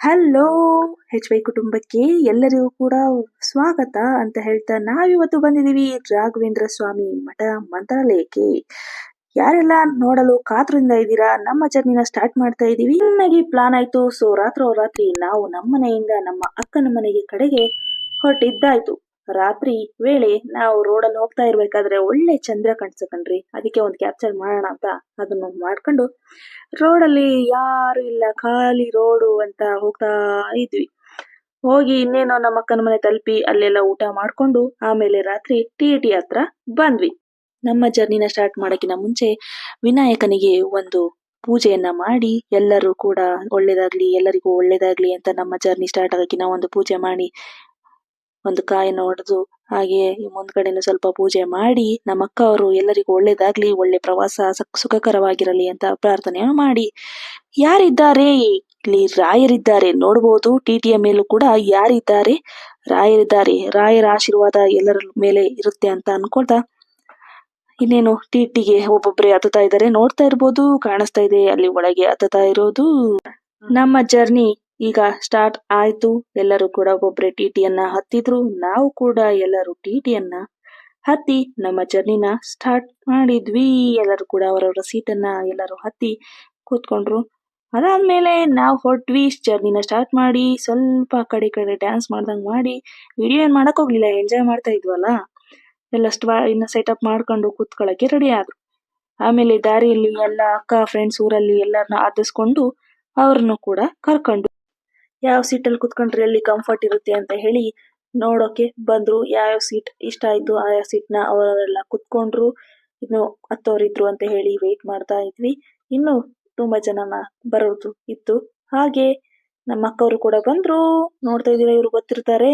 Hello ಹೆಚ್ Y ಕುಟುಂಬಕ್ಕೆ ಎಲ್ಲರಿಗೂ ಕೂಡ ಸ್ವಾಗತ ಅಂತ ಹೇಳ್ತಾ ನಾವಿವತ್ತು ಬಂದಿದ್ದೀವಿ ರಾಘವೇಂದ್ರ ಸ್ವಾಮಿ ಮಠ ಮಂತ್ರಾಲಯಕ್ಕೆ. ಯಾರೆಲ್ಲ ನೋಡಲು ಕಾತ್ರದಿಂದ ಇದ್ದೀರಾ, ನಮ್ಮ ಜರ್ನಿನ ಸ್ಟಾರ್ಟ್ ಮಾಡ್ತಾ ಇದ್ದೀವಿ. ಚೆನ್ನಾಗಿ ಪ್ಲಾನ್ ಆಯ್ತು. ಸೊ ರಾತ್ರೋ ರಾತ್ರಿ ನಾವು ನಮ್ಮ ಮನೆಯಿಂದ ನಮ್ಮ ಅಕ್ಕನ ಮನೆಗೆ ಕಡೆಗೆ ಹೊರಟಿದ್ದಾಯ್ತು. ರಾತ್ರಿ ವೇಳೆ ನಾವು ರೋಡಲ್ಲಿ ಹೋಗ್ತಾ ಇರ್ಬೇಕಾದ್ರೆ ಒಳ್ಳೆ ಚಂದ್ರ ಕಾಣಿಸ್ಕಣ್ರಿ ಅದಕ್ಕೆ ಒಂದು ಕ್ಯಾಪ್ಚರ್ ಮಾಡೋಣ ಅಂತ ಅದನ್ನು ಮಾಡ್ಕೊಂಡು ರೋಡಲ್ಲಿ ಯಾರು ಇಲ್ಲ, ಖಾಲಿ ರೋಡು ಅಂತ ಹೋಗ್ತಾ ಇದ್ವಿ. ಹೋಗಿ ಇನ್ನೇನೋ ನಮ್ಮ ಅಕ್ಕನ ಮನೆ ತಲುಪಿ ಅಲ್ಲೆಲ್ಲ ಊಟ ಮಾಡ್ಕೊಂಡು ಆಮೇಲೆ ರಾತ್ರಿ ಟಿ ಟಿ ಹತ್ರ ಬಂದ್ವಿ. ನಮ್ಮ ಜರ್ನಿನ ಸ್ಟಾರ್ಟ್ ಮಾಡೋಕ್ಕಿಂತ ಮುಂಚೆ ವಿನಾಯಕನಿಗೆ ಒಂದು ಪೂಜೆಯನ್ನ ಮಾಡಿ ಎಲ್ಲರೂ ಕೂಡ ಒಳ್ಳೇದಾಗ್ಲಿ, ಎಲ್ಲರಿಗೂ ಒಳ್ಳೇದಾಗ್ಲಿ ಅಂತ ನಮ್ಮ ಜರ್ನಿ ಸ್ಟಾರ್ಟ್ ಆಗೋಕಿನ ಒಂದು ಪೂಜೆ ಮಾಡಿ ಒಂದು ಕಾಯಿನ ಹೊಡೆದು ಹಾಗೆ ಮುಂದ್ಗಡೆನು ಸ್ವಲ್ಪ ಪೂಜೆ ಮಾಡಿ ನಮ್ಮ ಅಕ್ಕ ಅವರು ಎಲ್ಲರಿಗೂ ಒಳ್ಳೇದಾಗ್ಲಿ, ಒಳ್ಳೆ ಪ್ರವಾಸ ಸುಖಕರವಾಗಿರಲಿ ಅಂತ ಪ್ರಾರ್ಥನೆಯನ್ನು ಮಾಡಿ. ಯಾರಿದ್ದಾರೆ? ಇಲ್ಲಿ ರಾಯರಿದ್ದಾರೆ. ನೋಡಬಹುದು ಟಿಟಿಯ ಮೇಲೂ ಕೂಡ ಯಾರಿದ್ದಾರೆ? ರಾಯರಿದ್ದಾರೆ. ರಾಯರ ಆಶೀರ್ವಾದ ಎಲ್ಲರ ಮೇಲೆ ಇರುತ್ತೆ ಅಂತ ಅನ್ಕೊಳ್ತಾ. ಇನ್ನೇನು, ಟಿಟಿಗೆ ಒಬ್ಬೊಬ್ಬರೇ ಹತ್ತುತ್ತಾ ಇದ್ದಾರೆ. ನೋಡ್ತಾ ಇರ್ಬೋದು, ಕಾಣಿಸ್ತಾ ಇದೆ. ಅಲ್ಲಿ ಒಳಗೆ ಹತ್ತುತ್ತಾ ಇರೋದು. ನಮ್ಮ ಜರ್ನಿ ಈಗ ಸ್ಟಾರ್ಟ್ ಆಯ್ತು. ಎಲ್ಲರೂ ಕೂಡ ಒಬ್ಬೊಬ್ರೆ ಟಿಟಿಯನ್ನ ಹತ್ತಿದ್ರು. ನಾವು ಕೂಡ ಎಲ್ಲರೂ ಟಿಟಿಯನ್ನ ಹತ್ತಿ ನಮ್ಮ ಜರ್ನಿನ ಸ್ಟಾರ್ಟ್ ಮಾಡಿದ್ವಿ. ಎಲ್ಲರೂ ಕೂಡ ಅವರವರ ಸೀಟನ್ನ ಎಲ್ಲರೂ ಹತ್ತಿ ಕೂತ್ಕೊಂಡ್ರು. ಅದಾದ್ಮೇಲೆ ನಾವು ಹೊರಟ್ವಿ ಜರ್ನಿನ ಸ್ಟಾರ್ಟ್ ಮಾಡಿ, ಸ್ವಲ್ಪ ಕಡೆ ಕಡೆ ಡ್ಯಾನ್ಸ್ ಮಾಡ್ದಂಗ್ ಮಾಡಿ ವಿಡಿಯೋ ಏನು ಮಾಡಕ್ ಹೋಗ್ಲಿಲ್ಲ ಎಂಜಾಯ್ ಮಾಡ್ತಾ ಇದ್ವಲ್ಲ. ಎಲ್ಲ ಇನ್ನ ಸೆಟಪ್ ಮಾಡ್ಕೊಂಡು ಕೂತ್ಕೊಳ್ಳಕ್ಕೆ ರೆಡಿ ಆದ್ರು. ಆಮೇಲೆ ದಾರಿಯಲ್ಲಿ ಎಲ್ಲ ಅಕ್ಕ ಫ್ರೆಂಡ್ಸ್ ಊರಲ್ಲಿ ಎಲ್ಲರನ್ನ ಆದಿಸ್ಕೊಂಡು ಅವ್ರನ್ನು ಕೂಡ ಕರ್ಕೊಂಡು ಯಾವ ಅಲ್ಲಿ ಕುತ್ಕೊಂಡ್ರೆ ಅಲ್ಲಿ ಕಂಫರ್ಟ್ ಇರುತ್ತೆ ಅಂತ ಹೇಳಿ ನೋಡೋಕೆ ಬಂದ್ರು. ಯಾವ ಸೀಟ್ ಇಷ್ಟ ಆಯ್ತು ಆಯಾ ಸೀಟ್ನ ಅವರೆಲ್ಲ ಕುತ್ಕೊಂಡ್ರು. ಇನ್ನು ಹತ್ತೋರಿದ್ರು ಅಂತ ಹೇಳಿ ವೇಟ್ ಮಾಡ್ತಾ ಇದ್ವಿ. ಇನ್ನು ತುಂಬಾ ಜನನ ಬರೋದು ಇತ್ತು. ಹಾಗೆ ನಮ್ಮ ಅಕ್ಕವರು ಕೂಡ ಬಂದ್ರು. ನೋಡ್ತಾ ಇದೀರಾ ಇವ್ರು ಗೊತ್ತಿರ್ತಾರೆ.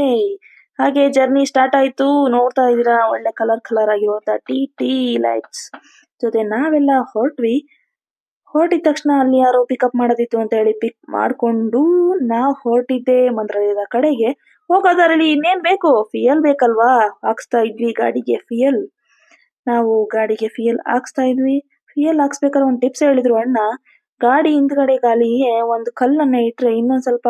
ಹಾಗೆ ಜರ್ನಿ ಸ್ಟಾರ್ಟ್ ಆಯ್ತು. ನೋಡ್ತಾ ಇದೀರಾ ಒಳ್ಳೆ ಕಲರ್ ಕಲರ್ ಆಗಿರುವಂತ ಟಿ ಟಿ ಲೈಟ್ಸ್ ಜೊತೆ ನಾವೆಲ್ಲ ಹೊರಟ್ವಿ. ಹೊರಟಿದ ತಕ್ಷಣ ಅಲ್ಲಿ ಯಾರೋ ಪಿಕಪ್ ಮಾಡೋದಿತ್ತು ಅಂತ ಹೇಳಿ ಪಿಕ್ ಮಾಡ್ಕೊಂಡು ನಾವು ಹೊರಟಿದ್ದೆ ಮಂತ್ರಾಲಯದ ಕಡೆಗೆ. ಹೋಗೋದರಲ್ಲಿ ಇನ್ನೇನ್ ಬೇಕು? ಫಿಯಲ್ ಬೇಕಲ್ವಾ? ಹಾಕ್ಸ್ತಾ ಇದ್ವಿ ಗಾಡಿಗೆ ಫಿಯಲ್ ನಾವು ಗಾಡಿಗೆ ಫಿಯಲ್ ಹಾಕ್ಸ್ತಾ ಇದ್ವಿ. ಫಿಯಲ್ ಹಾಕ್ಸ್ಬೇಕಾದ್ರೆ ಒಂದ್ ಟಿಪ್ಸ್ ಹೇಳಿದ್ರು ಅಣ್ಣ. ಗಾಡಿ ಹಿಂದ್ಗಡೆ ಗಾಲಿಗೆ ಒಂದು ಕಲ್ಲನ್ನ ಇಟ್ರೆ ಇನ್ನೊಂದ್ ಸ್ವಲ್ಪ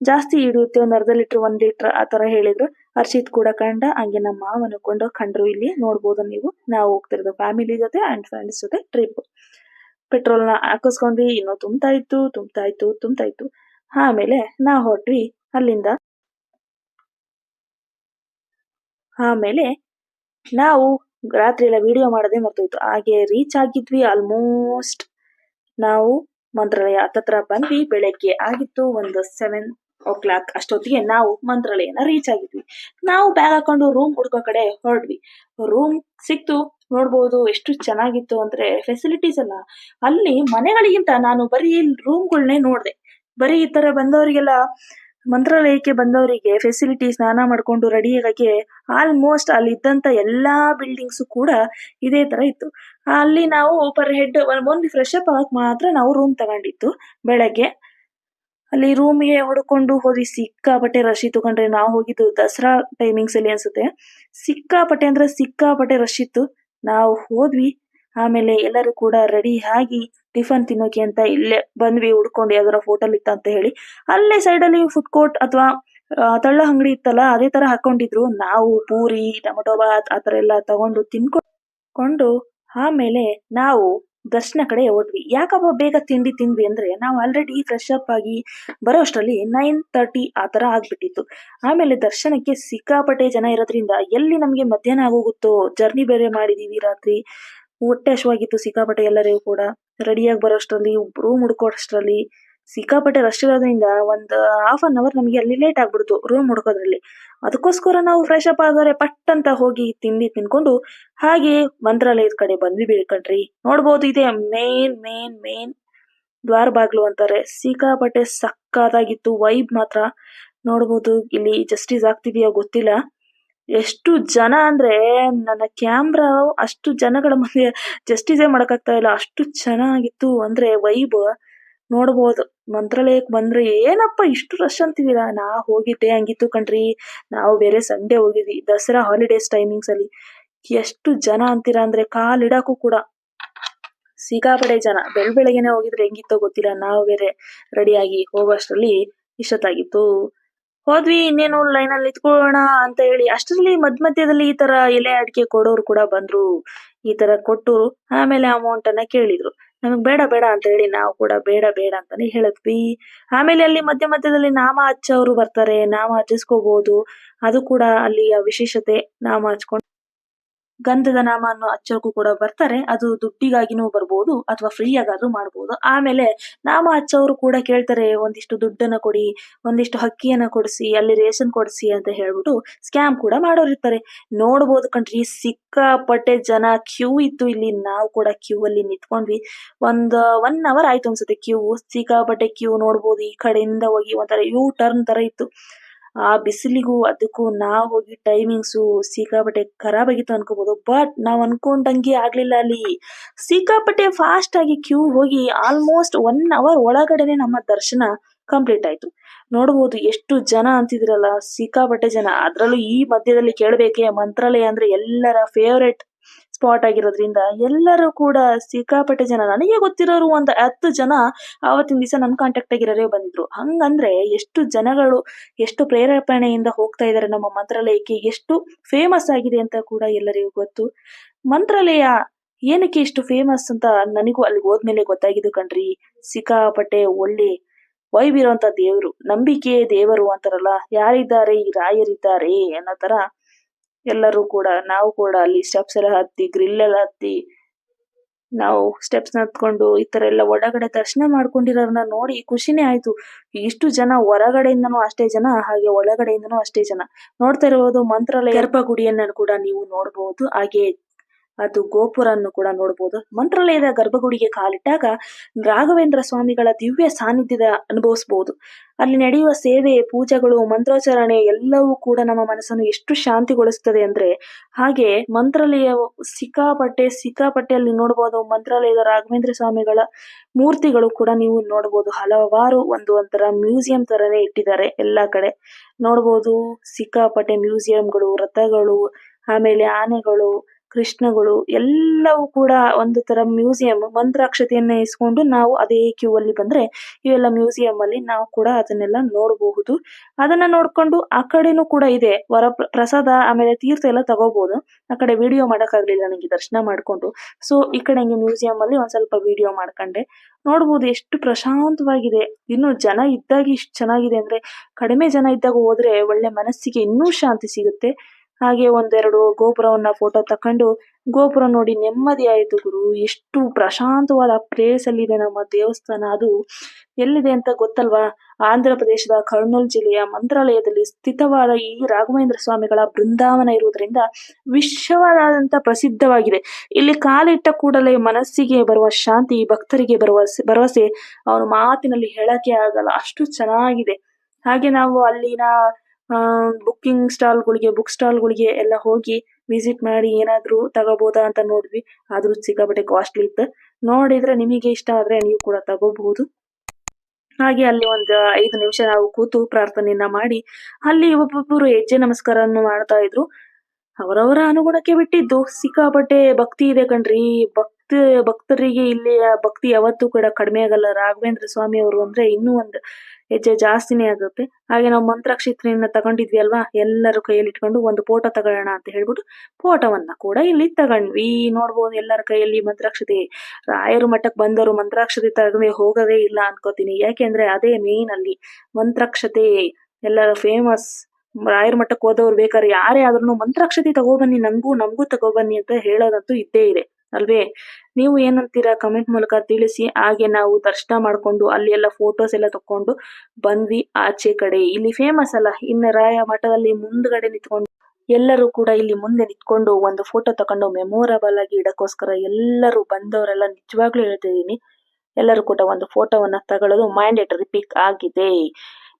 ಜಾಸ್ತಿ ಹಿಡಿಯುತ್ತೆ. ಒಂದ್ ಅರ್ಧ ಲೀಟರ್ ಒಂದ್ ಲೀಟರ್ ಆ ತರ ಹೇಳಿದ್ರು. ಹರ್ಷಿತ್ ಕೂಡ ಕಂಡ. ಹಂಗೆ ನಮ್ಮ ಮಾವನ ಕೊಂಡು ಕಂಡ್ರು ಇಲ್ಲಿ. ನೋಡ್ಬೋದು ನೀವು. ನಾವು ಹೋಗ್ತಿರೋದು ಫ್ಯಾಮಿಲಿ ಜೊತೆ ಅಂಡ್ ಫ್ರೆಂಡ್ಸ್ ಜೊತೆ ಟ್ರಿಪ್ ಪೆಟ್ರೋಲ್ನ ಹಾಕಿಸ್ಕೊಂಡ್ವಿ, ಇನ್ನು ತುಂಬ್ತಾ ಇತ್ತು ತುಂಬ್ತಾ ಇತ್ತು ತುಂಬ್ತಾ ಇತ್ತು. ಆಮೇಲೆ ನಾ ಹೊರಟ್ವಿ ಅಲ್ಲಿಂದ. ಆಮೇಲೆ ನಾವು ರಾತ್ರಿ ಎಲ್ಲ ವಿಡಿಯೋ ಮಾಡೋದೇ ಮರ್ತೋಯ್ತು. ಹಾಗೆ ರೀಚ್ ಆಗಿದ್ವಿ ಆಲ್ಮೋಸ್ಟ್ ನಾವು ಮಂತ್ರಾಲಯ ಹತ್ತತ್ರ ಬಂದ್ವಿ, ಬೆಳಗ್ಗೆ ಆಗಿತ್ತು ಒಂದು ಸೆವೆನ್ ಓ ಕ್ಲಾಕ್ ಅಷ್ಟೊತ್ತಿಗೆ ನಾವು ಮಂತ್ರಾಲಯನ ರೀಚ್ ಆಗಿದ್ವಿ. ನಾವು ಬ್ಯಾಗ್ ಹಾಕೊಂಡು ರೂಮ್ ಹುಡ್ಕೋ ಕಡೆ ಹೊರಡ್ವಿ ರೂಮ್ ಸಿಕ್ತು ನೋಡ್ಬೋದು ಎಷ್ಟು ಚೆನ್ನಾಗಿತ್ತು ಅಂದ್ರೆ ಫೆಸಿಲಿಟೀಸ್ ಎಲ್ಲ ಅಲ್ಲಿ ಮನೆಗಳಿಗಿಂತ ನಾನು ಬರೀ ರೂಮ್ಗಳನ್ನೇ ನೋಡಿದೆ. ಬರೀ ಈ ತರ ಬಂದವರಿಗೆಲ್ಲ ಮಂತ್ರಾಲಯಕ್ಕೆ ಬಂದವರಿಗೆ ಫೆಸಿಲಿಟಿ ಸ್ನಾನ ಮಾಡ್ಕೊಂಡು ರೆಡಿ ಆಗಕ್ಕೆ ಆಲ್ಮೋಸ್ಟ್ ಅಲ್ಲಿ ಇದ್ದಂತ ಎಲ್ಲಾ ಬಿಲ್ಡಿಂಗ್ಸ್ ಕೂಡ ಇದೇ ತರ ಇತ್ತು. ಅಲ್ಲಿ ನಾವು ಪರ್ ಹೆಡ್ ಒಂದು ಫ್ರೆಶ್ ಅಪ್ ಆಗಕ್ ಮಾತ್ರ ನಾವು ರೂಮ್ ತಗೊಂಡಿತ್ತು ಬೆಳಗ್ಗೆ. ಅಲ್ಲಿ ರೂಮ್ಗೆ ಹುಡ್ಕೊಂಡು ಹೋಗಿ ಸಿಕ್ಕಾಪಟ್ಟೆ ರಶ್ ಇತ್ತು ನಾವು ಹೋಗಿದ್ದು ದಸರಾ ಟೈಮಿಂಗ್ಸ್ ಅಲ್ಲಿ ಅನ್ಸುತ್ತೆ. ಸಿಕ್ಕಾಪಟ್ಟೆ ಅಂದ್ರೆ ಸಿಕ್ಕಾಪಟ್ಟೆ ರಶ್ ಇತ್ತು. ನಾವು ಹೋದ್ವಿ. ಆಮೇಲೆ ಎಲ್ಲರೂ ಕೂಡ ರೆಡಿ ಆಗಿ ಟಿಫನ್ ತಿನ್ನೋಕೆ ಅಂತ ಇಲ್ಲೇ ಬಂದ್ವಿ ಉಡ್ಕೊಂಡು ಯಾವ್ದಾರ ಹೋಟೆಲ್ ಇತ್ತ ಅಂತ ಹೇಳಿ. ಅಲ್ಲೇ ಸೈಡ್ ಅಲ್ಲಿ ಫುಡ್ ಕೋರ್ಟ್ ಅಥವಾ ತಳ್ಳ ಅಂಗಡಿ ಇತ್ತಲ್ಲ, ಅದೇ ತರ ಹಾಕೊಂಡಿದ್ರು. ನಾವು ಪೂರಿ, ಟೊಮೊಟೊ ಬಾತ್ ಆತರ ಎಲ್ಲ ತಗೊಂಡು ತಿನ್ಕೊಂಡು, ಆಮೇಲೆ ನಾವು ದರ್ಶನ ಕಡೆ ಹೊರಟ್ವಿ ಯಾಕಪ್ಪ ಬೇಗ ತಿಂಡಿ ತಿಂದ್ವಿ ಅಂದ್ರೆ ನಾವು ಆಲ್ರೆಡಿ ಫ್ರೆಶ್ ಅಪ್ ಆಗಿ ಬರೋ ಅಷ್ಟರಲ್ಲಿ ನೈನ್ ತರ್ಟಿ ಆ ತರ ಆಗ್ಬಿಟ್ಟಿತ್ತು. ಆಮೇಲೆ ದರ್ಶನಕ್ಕೆ ಸಿಕ್ಕಾಪಟ್ಟೆ ಜನ ಇರೋದ್ರಿಂದ ಎಲ್ಲಿ ನಮಗೆ ಮಧ್ಯಾಹ್ನ ಆಗೋಗುತ್ತೋ ಜರ್ನಿ ಬೇರೆ ಮಾಡಿದೀವಿ ರಾತ್ರಿ. ಹೊಟ್ಟೆ ಹಶವಾಗಿತ್ತು ಸಿಕ್ಕಾಪಟ್ಟೆ ಎಲ್ಲರಿಗೂ ಕೂಡ. ರೆಡಿಯಾಗಿ ಬರೋಷ್ಟರಲ್ಲಿ ರೂಮ್ ಹುಡ್ಕೋಷ್ಟರಲ್ಲಿ ಸಿಕ್ಕಾಪಟ್ಟೆ ರಶ್ ಇರೋದ್ರಿಂದ ಒಂದು ಹಾಫ್ ಅನ್ ಅವರ್ ನಮಗೆ ಅಲ್ಲಿ ಲೇಟ್ ಆಗ್ಬಿಡ್ತು ರೂಮ್ ಹುಡ್ಕೋದ್ರಲ್ಲಿ. ಅದಕ್ಕೋಸ್ಕರ ನಾವು ಫ್ರೆಶ್ ಅಪ್ ಆದರೆ ಪಟ್ ಅಂತ ಹೋಗಿ ತಿಂಡಿ ತಿನ್ಕೊಂಡು ಹಾಗೆ ಮಂತ್ರಾಲಯದ ಕಡೆ ಬಂದ್ವಿ ಬೀಳ್ಕಂಡ್ರಿ ನೋಡ್ಬೋದು ಇದೆ ಮೇನ್ ಮೇನ್ ಮೇನ್ ದ್ವಾರ ಬಾಗ್ಲು ಅಂತಾರೆ. ಸಿಕ್ಕಾಪಟ್ಟೆ ಸಕ್ಕತ್ತಾಗಿತ್ತು ವೈಬ್ ಮಾತ್ರ. ನೋಡ್ಬೋದು ಇಲ್ಲಿ ಜಸ್ಟಿಸ್ ಆಗ್ತಿದೆಯೋ ಗೊತ್ತಿಲ್ಲ. ಎಷ್ಟು ಜನ ಅಂದ್ರೆ ನನ್ನ ಕ್ಯಾಮ್ರಾ ಅಷ್ಟು ಜನಗಳ ಮಧ್ಯೆ ಜಸ್ಟಿಸೇ ಮಾಡಕ್ಕಾಗ್ತಾ ಇಲ್ಲ. ಅಷ್ಟು ಚೆನ್ನಾಗಿತ್ತು ಅಂದ್ರೆ ವೈಬ್ ನೋಡ್ಬೋದು. ಮಂತ್ರಾಲಯಕ್ಕೆ ಬಂದ್ರೆ ಏನಪ್ಪ ಇಷ್ಟು ರಶ್ ಅಂತಿದೀರಾ ನಾ ಹೋಗಿದ್ದೆ, ಹಂಗಿತ್ತು ಕಣ್ರಿ. ನಾವು ಬೇರೆ ಸಂಡೆ ಹೋಗಿದ್ವಿ, ದಸರಾ ಹಾಲಿಡೇಸ್ ಟೈಮಿಂಗ್ಸ್ ಅಲ್ಲಿ. ಎಷ್ಟು ಜನ ಅಂತೀರ ಅಂದ್ರೆ ಕಾಲಿಡಕ್ಕೂ ಕೂಡ. ಸಿಕ್ಕಾಪಟ್ಟೆ ಜನ. ಬೆಳ್ ಬೆಳಗ್ಗೆನೆ ಹೋಗಿದ್ರೆ ಹೆಂಗಿತ್ತೋ ಗೊತ್ತಿಲ್ಲ. ನಾವು ಬೇರೆ ರೆಡಿಯಾಗಿ ಹೋಗೋಷ್ಟರಲ್ಲಿ ಇಷ್ಟೊತ್ತಾಗಿತ್ತು. ಹೋದ್ವಿ, ಇನ್ನೇನು ಲೈನ್ ಅಲ್ಲಿ ಇತ್ಕೊಳ್ಳೋಣ ಅಂತ ಹೇಳಿ. ಅಷ್ಟರಲ್ಲಿ ಮಧ್ಯ ಮಧ್ಯದಲ್ಲಿ ಈ ತರ ಎಲೆ ಅಡಿಕೆ ಕೊಡೋರು ಕೂಡ ಬಂದ್ರು. ಈ ತರ ಕೊಟ್ಟು ಆಮೇಲೆ ಅಮೌಂಟ್ ಅನ್ನ ಕೇಳಿದ್ರು. ನಮಗ್ ಬೇಡ ಬೇಡ ಅಂತ ಹೇಳಿ ನಾವು ಕೂಡ ಬೇಡ ಬೇಡ ಅಂತಾನೆ ಹೇಳಿದ್ವಿ. ಆಮೇಲೆ ಅಲ್ಲಿ ಮಧ್ಯ ಮಧ್ಯದಲ್ಲಿ ನಾಮ ಹಚ್ಚೋರು ಬರ್ತಾರೆ, ನಾಮ ಹಚ್ಚಿಸ್ಕೋಬಹುದು ಅದು ಕೂಡ ಅಲ್ಲಿಯ ವಿಶೇಷತೆ ನಾಮ ಹಚ್ಕೊಂಡು ಗಂಧದ ನಾಮ ಅನ್ನೋ ಹಚ್ಚೋಕು ಕೂಡ ಬರ್ತಾರೆ. ಅದು ದುಡ್ಡಿಗಾಗಿನೂ ಬರ್ಬೋದು ಅಥವಾ ಫ್ರೀ ಆಗಾದ್ರೂ ಮಾಡ್ಬೋದು. ಆಮೇಲೆ ನಾಮ ಹಚ್ಚೋರು ಕೂಡ ಕೇಳ್ತಾರೆ, ಒಂದಿಷ್ಟು ದುಡ್ಡನ್ನ ಕೊಡಿ, ಒಂದಿಷ್ಟು ಹಕ್ಕಿಯನ್ನ ಕೊಡಿಸಿ, ಅಲ್ಲಿ ರೇಷನ್ ಕೊಡಿಸಿ ಅಂತ ಹೇಳ್ಬಿಟ್ಟು ಸ್ಕ್ಯಾಮ್ ಕೂಡ ಮಾಡೋರು ಇರ್ತಾರೆ. ನೋಡ್ಬೋದು ಕಣ್ರಿ, ಸಿಕ್ಕಾಪಟ್ಟೆ ಜನ ಕ್ಯೂ ಇತ್ತು ಇಲ್ಲಿ ನಾವು ಕೂಡ ಕ್ಯೂ ಅಲ್ಲಿ ನಿಂತ್ಕೊಂಡ್ವಿ. ಒಂದ್ ಒನ್ ಅವರ್ ಆಯ್ತು ಅನ್ಸುತ್ತೆ ಕ್ಯೂ. ಸಿಕ್ಕಾಪಟ್ಟೆ ಕ್ಯೂ ನೋಡ್ಬೋದು. ಈ ಕಡೆಯಿಂದ ಹೋಗಿ ಒಂಥರ ಯೂ ಟರ್ನ್ ತರ ಇತ್ತು. ಆ ಬಿಸಿಲಿಗೂ ಅದಕ್ಕೂ ನಾವ್ ಹೋಗಿ ಟೈಮಿಂಗ್ಸು ಸಿಕ್ಕಾಪಟ್ಟೆ ಖರಾಬ್ ಆಗಿತ್ತು ಅನ್ಕೋಬಹುದು ಬಟ್ ನಾವ್ ಅನ್ಕೊಂಡಂಗೆ ಆಗ್ಲಿಲ್ಲ ಅಲ್ಲಿ. ಸಿಕ್ಕಾಪಟ್ಟೆ ಫಾಸ್ಟ್ ಆಗಿ ಕ್ಯೂ ಹೋಗಿ ಆಲ್ಮೋಸ್ಟ್ ಒನ್ ಅವರ್ ಒಳಗಡೆನೆ ನಮ್ಮ ದರ್ಶನ ಕಂಪ್ಲೀಟ್ ಆಯ್ತು. ನೋಡಬಹುದು ಎಷ್ಟು ಜನ ಅಂತಿದ್ರಲ್ಲ ಸಿಕ್ಕಾಪಟ್ಟೆ ಜನ. ಅದ್ರಲ್ಲೂ ಈ ಮಧ್ಯದಲ್ಲಿ ಕೇಳಬೇಕೆ, ಮಂತ್ರಾಲಯ ಅಂದ್ರೆ ಎಲ್ಲರ ಫೇವರೇಟ್ ಸ್ಪಾಟ್ ಆಗಿರೋದ್ರಿಂದ ಎಲ್ಲರೂ ಕೂಡ ಸಿಕ್ಕಾಪಟ್ಟೆ ಜನ, ನನಗೆ ಗೊತ್ತಿರೋರು ಒಂದ್ ಹತ್ತು ಜನ ಆವತ್ತಿನ ದಿವಸ ನನ್ ಕಾಂಟ್ಯಾಕ್ಟ್ ಆಗಿರೋರೇ ಬಂದಿದ್ರು. ಹಂಗಂದ್ರೆ ಎಷ್ಟು ಜನಗಳು, ಎಷ್ಟು ಪ್ರೇರೇಪಣೆಯಿಂದ ಹೋಗ್ತಾ ಇದಾರೆ ನಮ್ಮ ಮಂತ್ರಾಲಯಕ್ಕೆ, ಎಷ್ಟು ಫೇಮಸ್ ಆಗಿದೆ ಅಂತ ಕೂಡ ಎಲ್ಲರಿಗೂ ಗೊತ್ತು. ಮಂತ್ರಾಲಯ ಏನಕ್ಕೆ ಇಷ್ಟು ಫೇಮಸ್ ಅಂತ ನನಗೂ ಅಲ್ಲಿ ಹೋದ್ಮೇಲೆ ಗೊತ್ತಾಗಿದ್ದು ಕಣ್ರಿ, ಸಿಕ್ಕಾಪಟ್ಟೆ ಒಳ್ಳೆ ವೈಬ್ ಇರುವಂತ ದೇವರು, ನಂಬಿಕೆ ದೇವರು ಅಂತಾರಲ್ಲ, ಯಾರಿದ್ದಾರೆ, ಈ ರಾಯರಿದ್ದಾರೆ ಅನ್ನೋ ತರ ಎಲ್ಲರೂ ಕೂಡ, ನಾವು ಕೂಡ ಅಲ್ಲಿ ಸ್ಟೆಪ್ಸ್ ಎಲ್ಲ ಹತ್ತಿ ಗ್ರಿಲ್ ಎಲ್ಲ ಹತ್ತಿ, ನಾವು ಸ್ಟೆಪ್ಸ್ ಹತ್ಕೊಂಡು ಈ ತರ ಎಲ್ಲ ಒಳಗಡೆ ದರ್ಶನ ಮಾಡ್ಕೊಂಡಿರೋರ್ನ ನೋಡಿ ಖುಷಿನೇ ಆಯ್ತು. ಇಷ್ಟು ಜನ ಹೊರಗಡೆಯಿಂದನು ಅಷ್ಟೇ ಜನ, ಹಾಗೆ ಒಳಗಡೆಯಿಂದನೂ ಅಷ್ಟೇ ಜನ. ನೋಡ್ತಾ ಇರಬಹುದು ಮಂತ್ರಾಲಯ ಗರ್ಭಗುಡಿಯನ್ನ ಕೂಡ ನೀವು ನೋಡಬಹುದು ಹಾಗೆ ಅದು ಗೋಪುರನ್ನು ಕೂಡ ನೋಡಬಹುದು ಮಂತ್ರಾಲಯದ ಗರ್ಭಗುಡಿಗೆ ಕಾಲಿಟ್ಟಾಗ ರಾಘವೇಂದ್ರ ಸ್ವಾಮಿಗಳ ದಿವ್ಯ ಸಾನ್ನಿಧ್ಯದ ಅನುಭವಿಸಬಹುದು ಅಲ್ಲಿ ನಡೆಯುವ ಸೇವೆ, ಪೂಜೆಗಳು ಮಂತ್ರಾಚರಣೆ ಎಲ್ಲವೂ ಕೂಡ ನಮ್ಮ ಮನಸ್ಸನ್ನು ಎಷ್ಟು ಶಾಂತಿಗೊಳಿಸುತ್ತದೆ ಅಂದ್ರೆ ಹಾಗೆ ಮಂತ್ರಾಲಯ ಸಿಕ್ಕಾಪಟ್ಟೆ ಸಿಕ್ಕಾಪಟ್ಟೆ ಅಲ್ಲಿ ನೋಡಬಹುದು ಮಂತ್ರಾಲಯದ ರಾಘವೇಂದ್ರ ಸ್ವಾಮಿಗಳ ಮೂರ್ತಿಗಳು ಕೂಡ ನೀವು ನೋಡಬಹುದು ಹಲವಾರು ಒಂದು ಒಂಥರ ಮ್ಯೂಸಿಯಂ ತರನೇ ಇಟ್ಟಿದ್ದಾರೆ ಎಲ್ಲಾ ಕಡೆ. ನೋಡಬಹುದು ಸಿಕ್ಕಾಪಟ್ಟೆ ಮ್ಯೂಸಿಯಂಗಳು, ರಥಗಳು, ಆಮೇಲೆ ಆನೆಗಳು ಕೃಷ್ಣಗಳು ಎಲ್ಲವೂ ಕೂಡ ಒಂದು ತರ ಮ್ಯೂಸಿಯಂ ಮಂತ್ರಾಕ್ಷತೆಯನ್ನ ಇಸ್ಕೊಂಡು ನಾವು ಅದೇ ಕ್ಯೂ ಅಲ್ಲಿ ಬಂದ್ರೆ ಇವೆಲ್ಲ ಮ್ಯೂಸಿಯಂ ಅಲ್ಲಿ ನಾವು ಕೂಡ ಅದನ್ನೆಲ್ಲ ನೋಡಬಹುದು. ಅದನ್ನ ನೋಡ್ಕೊಂಡು ಆ ಕಡೆನೂ ಕೂಡ ಇದೆ. ವರ ಪ್ರಸಾದ ಆಮೇಲೆ ತೀರ್ಥ ಎಲ್ಲ ತಗೋಬಹುದು ಆ ಕಡೆ ವಿಡಿಯೋ ಮಾಡಕ್ ಆಗ್ಲಿಲ್ಲ ನನಗೆ ದರ್ಶನ ಮಾಡ್ಕೊಂಡು. ಸೊ ಈ ಕಡೆ ಹಂಗೆ ಮ್ಯೂಸಿಯಂ ಅಲ್ಲಿ ಒಂದ್ ಸ್ವಲ್ಪ ವಿಡಿಯೋ ಮಾಡ್ಕೊಂಡೆ. ನೋಡಬಹುದು ಎಷ್ಟು ಪ್ರಶಾಂತವಾಗಿದೆ. ಇನ್ನು ಜನ ಇದ್ದಾಗ ಇಷ್ಟು ಚೆನ್ನಾಗಿದೆ ಅಂದ್ರೆ ಕಡಿಮೆ ಜನ ಇದ್ದಾಗ ಹೋದ್ರೆ ಒಳ್ಳೆ ಮನಸ್ಸಿಗೆ ಇನ್ನೂ ಶಾಂತಿ ಸಿಗುತ್ತೆ. ಹಾಗೆ ಒಂದೆರಡು ಗೋಪುರವನ್ನ ಫೋಟೋ ತಕೊಂಡು ಗೋಪುರ ನೋಡಿ ನೆಮ್ಮದಿ ಆಯ್ತು ಗುರು. ಎಷ್ಟು ಪ್ರಶಾಂತವಾದ ಪ್ಲೇಸ್ ಅಲ್ಲಿ ಇದೆ ನಮ್ಮ ದೇವಸ್ಥಾನ ಅದು. ಎಲ್ಲಿದೆ ಅಂತ ಗೊತ್ತಲ್ವಾ? ಆಂಧ್ರ ಪ್ರದೇಶದ ಕರ್ನೂಲ್ ಜಿಲ್ಲೆಯ ಮಂತ್ರಾಲಯದಲ್ಲಿ ಸ್ಥಿತವಾದ ಈ ರಾಘವೇಂದ್ರ ಸ್ವಾಮಿಗಳ ಬೃಂದಾವನ ಇರುವುದರಿಂದ ವಿಶ್ವವಾದಂತ ಪ್ರಸಿದ್ಧವಾಗಿದೆ. ಇಲ್ಲಿ ಕಾಲಿಟ್ಟ ಕೂಡಲೇ ಮನಸ್ಸಿಗೆ ಬರುವ ಶಾಂತಿ, ಭಕ್ತರಿಗೆ ಬರುವ ಭರವಸೆ ಅವನ ಮಾತಿನಲ್ಲಿ ಹೇಳಕ್ಕೆ ಆಗಲ್ಲ. ಅಷ್ಟು ಚೆನ್ನಾಗಿದೆ. ಹಾಗೆ ನಾವು ಅಲ್ಲಿನ ಬುಕ್ಕಿಂಗ್ ಸ್ಟಾಲ್ಗಳಿಗೆ ಬುಕ್ ಸ್ಟಾಲ್ ಗಳಿಗೆ ಎಲ್ಲ ಹೋಗಿ ವಿಸಿಟ್ ಮಾಡಿ ಏನಾದ್ರು ತಗೋಬಹುದಾ ಅಂತ ನೋಡಿದ್ವಿ. ಆದ್ರೂ ಸಿಕ್ಕಾಪಟ್ಟೆ ಕಾಸ್ಟ್ಲಿ ಇತ್ತು. ನೋಡಿದ್ರೆ ನಿಮಗೆ ಇಷ್ಟ ಆದ್ರೆ ನೀವು ಕೂಡ ತಗೋಬಹುದು. ಹಾಗೆ ಅಲ್ಲಿ ಒಂದು ಐದು ನಿಮಿಷ ನಾವು ಕೂತು ಪ್ರಾರ್ಥನೆಯನ್ನ ಮಾಡಿ ಅಲ್ಲಿ ಒಬ್ಬೊಬ್ಬರು ಹೆಜ್ಜೆ ನಮಸ್ಕಾರವನ್ನು ಮಾಡ್ತಾ ಇದ್ರು. ಅವರವರ ಅನುಗುಣಕ್ಕೆ ಬಿಟ್ಟಿದ್ದು. ಸಿಕ್ಕಾಪಟ್ಟೆ ಭಕ್ತಿ ಇದೆ ಕಣ್ರಿ. ಭಕ್ತ, ಭಕ್ತರಿಗೆ ಇಲ್ಲಿ ಭಕ್ತಿ ಯಾವತ್ತೂ ಕೂಡ ಕಡಿಮೆ ಆಗಲ್ಲ. ರಾಘವೇಂದ್ರ ಸ್ವಾಮಿ ಅವರು ಅಂದ್ರೆ ಇನ್ನೂ ಒಂದು ಹೆಜ್ಜೆ ಜಾಸ್ತಿನೇ ಆಗುತ್ತೆ. ಹಾಗೆ ನಾವು ಮಂತ್ರಾಕ್ಷತೆಯನ್ನ ತಗೊಂಡಿದ್ವಿ ಅಲ್ವಾ ಎಲ್ಲರೂ ಕೈಯಲ್ಲಿ ಇಟ್ಕೊಂಡು ಒಂದು ಫೋಟೋ ತಗೊಳ್ಳೋಣ ಅಂತ ಹೇಳ್ಬಿಟ್ಟು ಫೋಟೋವನ್ನ ಕೂಡ ಇಲ್ಲಿ ತಗೊಂಡ್ವಿ. ನೋಡ್ಬೋದು ಎಲ್ಲರ ಕೈಯಲ್ಲಿ ಮಂತ್ರಾಕ್ಷತೆ. ರಾಯರು ಮಠಕ್ಕೆ ಬಂದವರು ಮಂತ್ರಾಕ್ಷತೆ ತಗದೆ ಹೋಗೋದೇ ಇಲ್ಲ ಅನ್ಕೋತೀನಿ. ಯಾಕೆಂದ್ರೆ ಅದೇ ಮೇನ್ ಅಲ್ಲಿ ಮಂತ್ರಾಕ್ಷತೆ. ಎಲ್ಲರ ಫೇಮಸ್ ರಾಯರ ಮಠಕ್ಕೆ ಹೋದವ್ರು ಬೇಕಾದ್ರೆ ಯಾರೇ ಆದ್ರೂ ಮಂತ್ರಾಕ್ಷತೆ ತಗೋಬನ್ನಿ ನನ್ಗೂ ನಮಗೂ ತಗೋಬನ್ನಿ ಅಂತ ಹೇಳೋದಂತೂ ಇದ್ದೇ ಇದೆ. ಅಲ್ವೇ? ನೀವು ಏನಂತೀರಾ? ಕಮೆಂಟ್ ಮೂಲಕ ತಿಳಿಸಿ. ಹಾಗೆ ನಾವು ದರ್ಶನ ಮಾಡ್ಕೊಂಡು ಅಲ್ಲಿ ಎಲ್ಲ ಫೋಟೋಸ್ ಎಲ್ಲ ತಕೊಂಡು ಬಂದ್ವಿ ಆಚೆ ಕಡೆ. ಇಲ್ಲಿ ಫೇಮಸ್ ಅಲ್ಲ. ಇನ್ನು ರಾಯ ಮಠದಲ್ಲಿ ಮುಂದ್ಗಡೆ ನಿಂತ್ಕೊಂಡು ಎಲ್ಲರೂ ಕೂಡ ಇಲ್ಲಿ ಮುಂದೆ ನಿಂತ್ಕೊಂಡು ಒಂದು ಫೋಟೋ ತಕೊಂಡು ಮೆಮೊರಬಲ್ ಆಗಿ ಇಡಕ್ಕೋಸ್ಕರ ಎಲ್ಲರೂ ಬಂದವರೆಲ್ಲ ನಿಜವಾಗ್ಲೂ ಹೇಳ್ತಿದ್ದೀನಿ. ಎಲ್ಲರೂ ಕೂಡ ಒಂದು ಫೋಟೋವನ್ನ ತಗೊಳ್ಳೋದು ಮ್ಯಾಂಡೇಟರಿ ಪಿಕ್ ಆಗಿದೆ.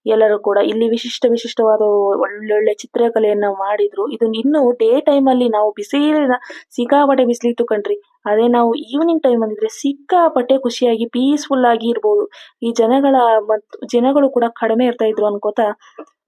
ಎಲ್ಲರೂ ಕೂಡ ಇಲ್ಲಿ ವಿಶಿಷ್ಟ ವಿಶಿಷ್ಟವಾದ ಒಳ್ಳೊಳ್ಳೆ ಚಿತ್ರಕಲೆಯನ್ನ ಮಾಡಿದ್ರು. ಇದನ್ನ ಇನ್ನು ಡೇ ಟೈಮ್ ಅಲ್ಲಿ ನಾವು ಬಿಸಿಲಿನ ಸಿಕ್ಕಾಪಟ್ಟೆ ಬಿಸಿಲಿತ್ತು ಕಣ್ರಿ. ಅದೇ ನಾವು ಈವ್ನಿಂಗ್ ಟೈಮ್ ಅಂದಿದ್ರೆ ಸಿಕ್ಕಾಪಟ್ಟೆ ಖುಷಿಯಾಗಿ ಪೀಸ್ಫುಲ್ ಆಗಿ ಇರ್ಬೋದು. ಈ ಜನಗಳ ಮತ್, ಜನಗಳು ಕೂಡ ಕಡಿಮೆ ಇರ್ತಾ ಇದ್ರು ಅನ್ಕೋತಾ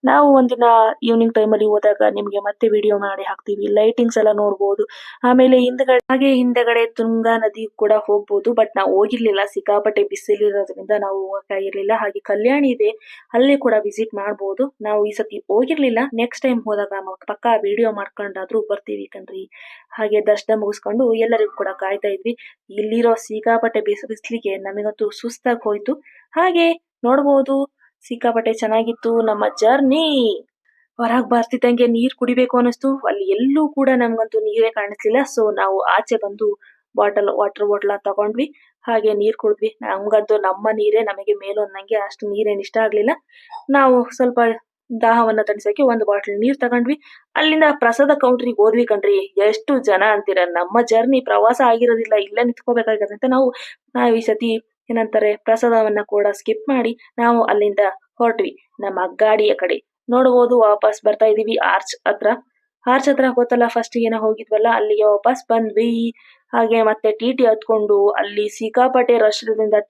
ನಾವು ಒಂದಿನ ಈವ್ನಿಂಗ್ ಅಲ್ಲಿ ಹೋದಾಗ ನಿಮಗೆ ಮತ್ತೆ ವಿಡಿಯೋ ಮಾಡಿ ಹಾಕ್ತಿವಿ. ಲೈಟಿಂಗ್ಸ್ ಎಲ್ಲ ನೋಡ್ಬೋದು. ಆಮೇಲೆ ಹಿಂದ್ಗಡೆ, ಹಾಗೆ ಹಿಂದೆಗಡೆ ತುಂಗಾ ನದಿ ಕೂಡ ಹೋಗ್ಬೋದು. ಬಟ್ ನಾವು ಹೋಗಿರ್ಲಿಲ್ಲ. ಸಿಕ್ಕಾಪಟ್ಟೆ ಬಿಸಿಲಿರೋದ್ರಿಂದ ನಾವು ಹೋಗಕ್ಕಾಗಿರ್ಲಿಲ್ಲ ಹಾಗೆ ಕಲ್ಯಾಣಿ ಇದೆ. ಅಲ್ಲಿ ಕೂಡ ವಿಸಿಟ್ ಮಾಡ್ಬೋದು. ನಾವು ಈ ಸತಿ ಹೋಗಿರ್ಲಿಲ್ಲ. ನೆಕ್ಸ್ಟ್ ಟೈಮ್ ಹೋದಾಗ ಪಕ್ಕಾ ವಿಡಿಯೋ ಮಾಡ್ಕೊಂಡಾದ್ರೂ ಬರ್ತೀವಿ ಕಣ್ರಿ. ಹಾಗೆ ದರ್ಶನ ಮುಗಿಸ್ಕೊಂಡು ಎಲ್ಲರಿಗೂ ಕೂಡ ಕಾಯ್ತಾ ಇದ್ವಿ. ಇಲ್ಲಿರೋ ಸಿಕ್ಕಾಪಟ್ಟೆ ಬಿಸಿ ಬಿಸಿಲಿಗೆ ನಮಗಂತೂ ಸುಸ್ತಾಗಿ ಹೋಯ್ತು. ಹಾಗೆ ನೋಡ್ಬೋದು. ಸಿಕ್ಕಾಪಟ್ಟೆ ಚೆನ್ನಾಗಿತ್ತು. ನಮ್ಮ ಜರ್ನಿ ಹೊರಗ್ ಬರ್ತಿದ್ದಂಗೆ ನೀರ್ ಕುಡಿಬೇಕು ಅನಿಸ್ತು ಅಲ್ಲಿ ಎಲ್ಲೂ ಕೂಡ ನಮ್ಗಂತೂ ನೀರೇ ಕಾಣಿಸ್ಲಿಲ್ಲ. ಸೊ ನಾವು ಆಚೆ ಬಂದು ಬಾಟಲ್, ವಾಟರ್ ಬಾಟಲ್ ತಗೊಂಡ್ವಿ. ಹಾಗೆ ನೀರ್ ಕುಡಿದ್ವಿ. ನಮ್ಗಂತೂ ನಮ್ಮ ನೀರೇ ನಮಗೆ ಮೇಲೊಂದಂಗೆ ಅಷ್ಟು ನೀರೇನು ಇಷ್ಟ ಆಗ್ಲಿಲ್ಲ. ನಾವು ಸ್ವಲ್ಪ ದಾಹವನ್ನ ತಣಿಸಕ್ಕೆ ಒಂದು ಬಾಟಲ್ ನೀರ್ ತಗೊಂಡ್ವಿ. ಅಲ್ಲಿಂದ ಪ್ರಸಾದ ಕೌಂಟ್ರಿಗೆ ಹೋದ್ವಿ ಕಣ್ರಿ. ಎಷ್ಟು ಜನ ಅಂತೀರ. ನಮ್ಮ ಜರ್ನಿ ಪ್ರವಾಸ ಆಗಿರೋದಿಲ್ಲ. ಇಲ್ಲೇ ಅಂತ ನಾವು, ನಾವ್ ಈ ಸತಿ ಏನಂತಾರೆ, ಪ್ರಸಾದವನ್ನ ಕೂಡ ಸ್ಕಿಪ್ ಮಾಡಿ ನಾವು ಅಲ್ಲಿಂದ ಹೊರಟ್ವಿ. ನಮ್ಮ ಗಾಡಿಯ ಕಡೆ. ನೋಡಬಹುದು ವಾಪಸ್ ಬರ್ತಾ ಇದೀವಿ ಆರ್ಚ್ ಹತ್ರ. ಆರ್ಚ್ ಹತ್ರ ಗೊತ್ತಲ್ಲ ಫಸ್ಟ್ ಏನೋ ಹೋಗಿದ್ವಲ್ಲ, ಅಲ್ಲಿಗೆ ವಾಪಸ್ ಬಂದ್ವಿ. ಹಾಗೆ ಮತ್ತೆ ಟಿ ಟಿ ಹತ್ಕೊಂಡು ಅಲ್ಲಿ ಸಿಕ್ಕಾಪಟ್ಟೆ ರಶ್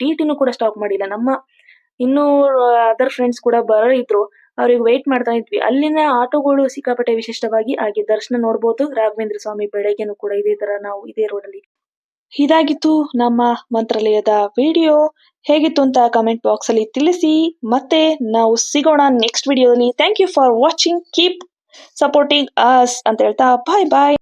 ಟಿ ಟಿನೂ ಕೂಡ ಸ್ಟಾಪ್ ಮಾಡಿಲ್ಲ. ನಮ್ಮ ಇನ್ನೂ ಅದರ್ ಫ್ರೆಂಡ್ಸ್ ಕೂಡ ಬರೋ ಅವ್ರಿಗೆ ವೆಯ್ಟ್ ಮಾಡ್ತಾ ಇದ್ವಿ. ಅಲ್ಲಿನ ಆಟೋಗಳು ಸಿಕ್ಕಾಪಟ್ಟೆ ವಿಶಿಷ್ಟವಾಗಿ ಹಾಗೆ ದರ್ಶನ ನೋಡ್ಬೋದು. ರಾಘವೇಂದ್ರ ಸ್ವಾಮಿ ಬೆಳಗ್ಗೆನೂ ಕೂಡ ಇದೇ ತರ ನಾವು ಇದೇ ರೋಡಲ್ಲಿ ಇದಾಗಿತ್ತು ನಮ್ಮ ಮಂತ್ರಾಲಯದ ವಿಡಿಯೋ. ಹೇಗಿತ್ತು ಅಂತ ಕಮೆಂಟ್ ಬಾಕ್ಸ್ ಅಲ್ಲಿ ತಿಳಿಸಿ. ಮತ್ತೆ ನಾವು ಸಿಗೋಣ ನೆಕ್ಸ್ಟ್ ವಿಡಿಯೋದಲ್ಲಿ thank you for watching keep supporting us ಅಂತ ಹೇಳ್ತಾ ಬಾಯ್ ಬಾಯ್